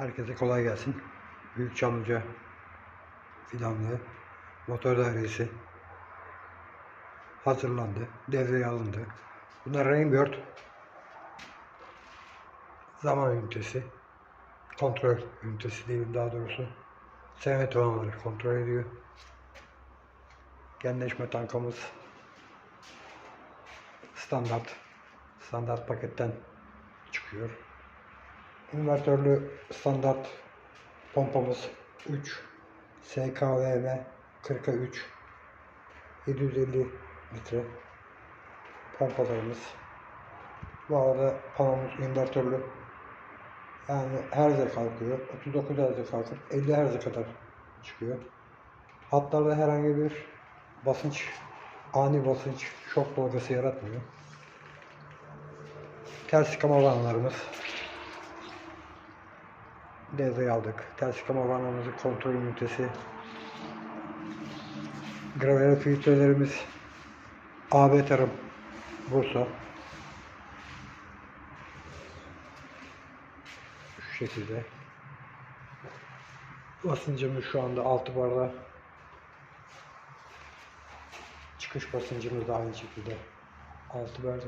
Herkese kolay gelsin. Büyük Çamlıca fidanlı motor dairesi hazırlandı. Devreye alındı. Bunlar Rainbird zaman ünitesi. Kontrol ünitesi diyelim daha doğrusu. Sevme tamamları kontrol ediyor. Genleşme tankamız standart standart paketten çıkıyor. İnvertörlü standart pompamız 3 SKVM 40'a 3 750 litre pompalarımız. Bu arada panomuz invertörlü. Yani herze kalkıyor. 39 herze kalkıp 50 herze kadar çıkıyor. Hatlarda herhangi bir basınç, ani basınç, şok dalgası yaratmıyor. Ters yıkama vanlarımız devreye aldık. Ters yıkama vanamızın kontrol ünitesi. Gravere filtrelerimiz AB Tarım Bursa. Şu şekilde. Basıncımız şu anda 6 barda. Çıkış basıncımız da aynı şekilde 6 barda.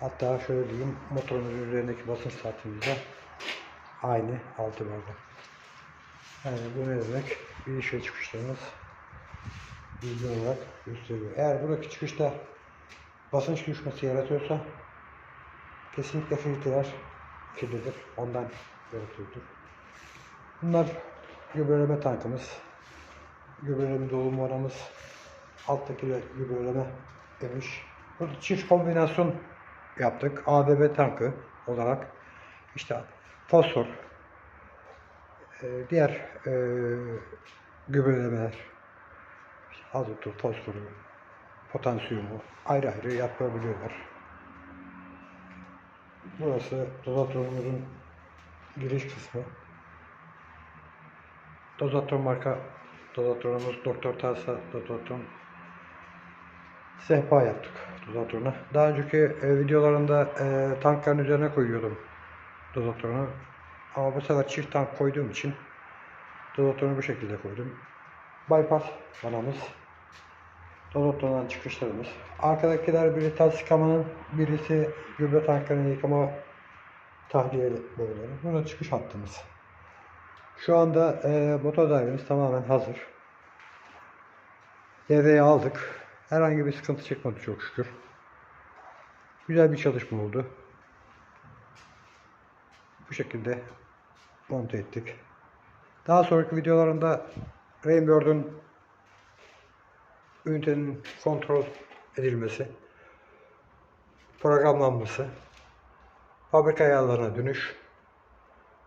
Hatta şöyle diyeyim motorumuzun üzerindeki basınç saatimiz de aynı 6 barda. Yani bu ne demek? Bir iş ve çıkışlarımız bilgi olarak gösteriyor. Eğer buradaki çıkışta basınç düşmesi yaratıyorsa kesinlikle filtreler kirlidir. Ondan yaratıyordur. Bunlar gübreleme tankımız. Gübreleme dolum oramız. Alttaki de gübreleme demiş. Burada çift kombinasyon yaptık. ABB tankı olarak işte fosfor, e, diğer e, gübrelemeler, azotu, fosforu, potansiyumu ayrı ayrı yapabiliyorlar. Burası dozatörümüzün giriş kısmı. Dozatör marka dozatörümüz Doktor Tarsa dozatör sehpa yaptık dozatörüne. Daha önceki e, videolarında e, tankların üzerine koyuyordum dozatörünü. Ama bu sefer çift tank koyduğum için dozatörünü bu şekilde koydum. Bypass vanamız. Dozatörden çıkışlarımız. Arkadakiler biri ters yıkamanın, birisi gübre tanklarını yıkama tahliye boruları. Burada çıkış hattımız. Şu anda e, motor dairemiz tamamen hazır. Devreye aldık. Herhangi bir sıkıntı çıkmadı çok şükür. Güzel bir çalışma oldu. Bu şekilde monte ettik. Daha sonraki videolarında Rainbird'ün ünitenin kontrol edilmesi, programlanması, fabrika ayarlarına dönüş,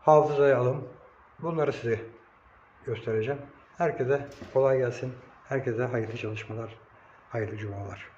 hafızaya alım bunları size göstereceğim. Herkese kolay gelsin. Herkese hayırlı çalışmalar, hayırlı cumalar.